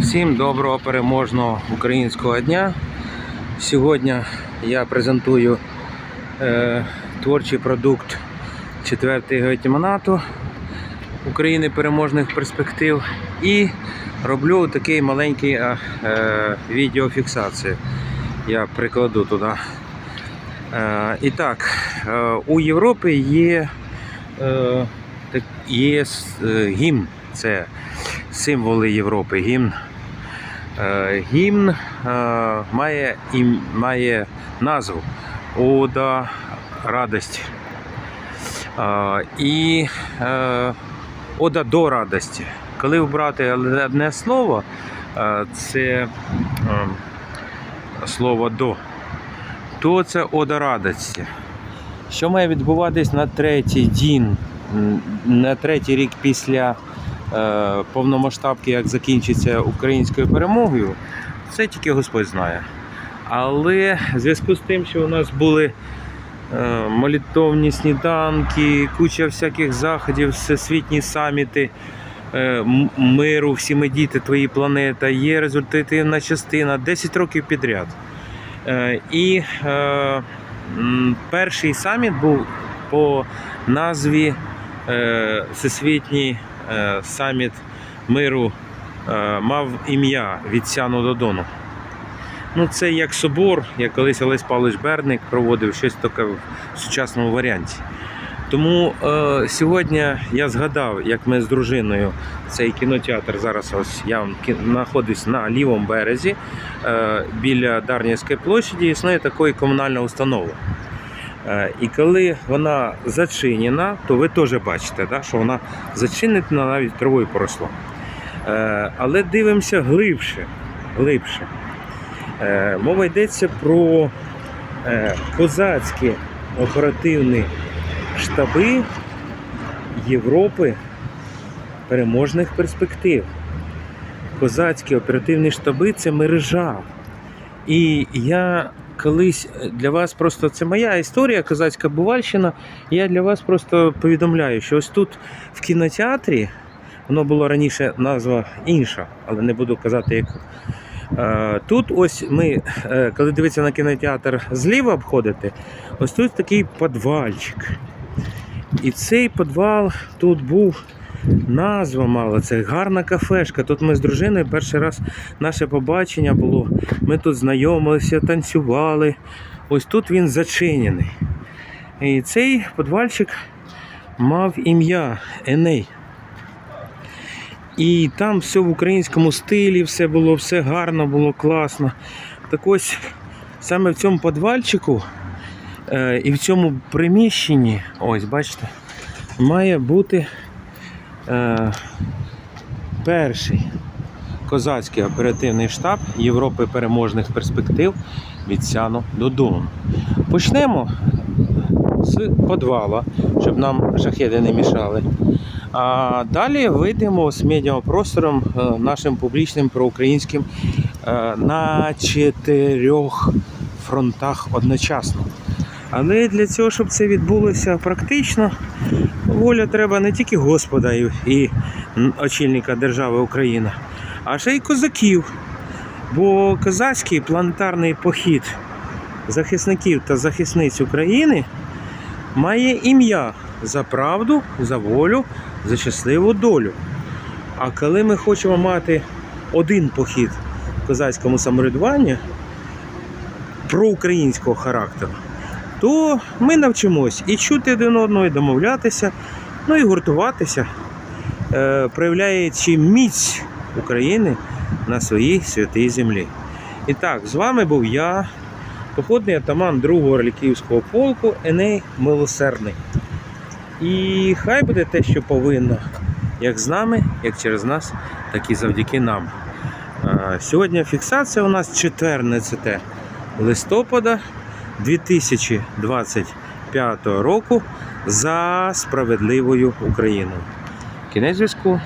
Всім доброго переможного українського дня. Сьогодні я презентую е, творчий продукт 4-ї гетьманату України переможних перспектив і роблю такий маленький е, е, відеофіксацію. Я прикладу туди. Е, і так, е, у Європі є, е, так- є е, гімн. Це символи Європи. Гімн. Е, Гімн е, має, ім- має назву Ода радості. Е, І Ода до радості. Коли вбрати одне слово, це слово до, то це Ода радості. Що має відбуватись на третій день, на третій рік після повномасштабки, як закінчиться українською перемогою, це тільки Господь знає. Але в зв'язку з тим, що у нас були е, молитовні сніданки, куча всяких заходів, всесвітні саміти е, миру, всі ми діти, твої планета, є результативна частина 10 років підряд. Е, І е, перший саміт був по назві е, Всесвітній е, саміт миру е, мав ім'я від Сяну до Дону. Ну, це як собор, як колись Олесь Павлович Берник проводив щось таке в сучасному варіанті. Тому е, сьогодні я згадав, як ми з дружиною цей кінотеатр зараз ось я знаходжусь на лівому березі е, біля Дарнівської площаді існує така комунальна установа. Е, І коли вона зачинена, то ви теж бачите, да, що вона зачинена навіть травою поросла. Е, Але дивимося глибше. глибше. Е, Мова йдеться про козацькі оперативні штаби Європи переможних перспектив. Козацькі оперативні штаби це мережа. І я колись для вас просто це моя історія, козацька бувальщина. Я для вас просто повідомляю, що ось тут в кінотеатрі, воно було раніше назва інша, але не буду казати яку. Е, Тут ось ми, е, коли дивитися на кінотеатр зліва обходити, ось тут такий підвальчик. І цей підвал тут був назва мала, це гарна кафешка. Тут ми з дружиною перший раз наше побачення було. Ми тут знайомилися, танцювали. Ось тут він зачинений. І цей підвальчик мав ім'я Еней. І там все в українському стилі, все було, все гарно, було класно. Так ось саме в цьому підвальчику е, і в цьому приміщенні, ось бачите, має бути е, перший козацький оперативний штаб Європи переможних перспектив від Сяну до Дону. Почнемо з підвала, щоб нам шахеди не мішали. А далі вийдемо з медіапростором е, нашим публічним проукраїнським е, на чотирьох фронтах одночасно. Але для цього, щоб це відбулося практично, воля треба не тільки Господа і, очільника держави Україна, а ще й козаків. Бо козацький планетарний похід захисників та захисниць України має ім'я за правду, за волю, за щасливу долю. А коли ми хочемо мати один похід в козацькому самоврядуванні проукраїнського характеру, то ми навчимось і чути один одного, і домовлятися, ну і гуртуватися, е, проявляючи міць України на своїй святій землі. І так, з вами був я, походний атаман 2-го Орліківського полку Еней Милосердний. І хай буде те, що повинно, як з нами, як через нас, так і завдяки нам. А, Сьогодні фіксація у нас 14 листопада 2025 року за справедливою Україною. Кінець зв'язку.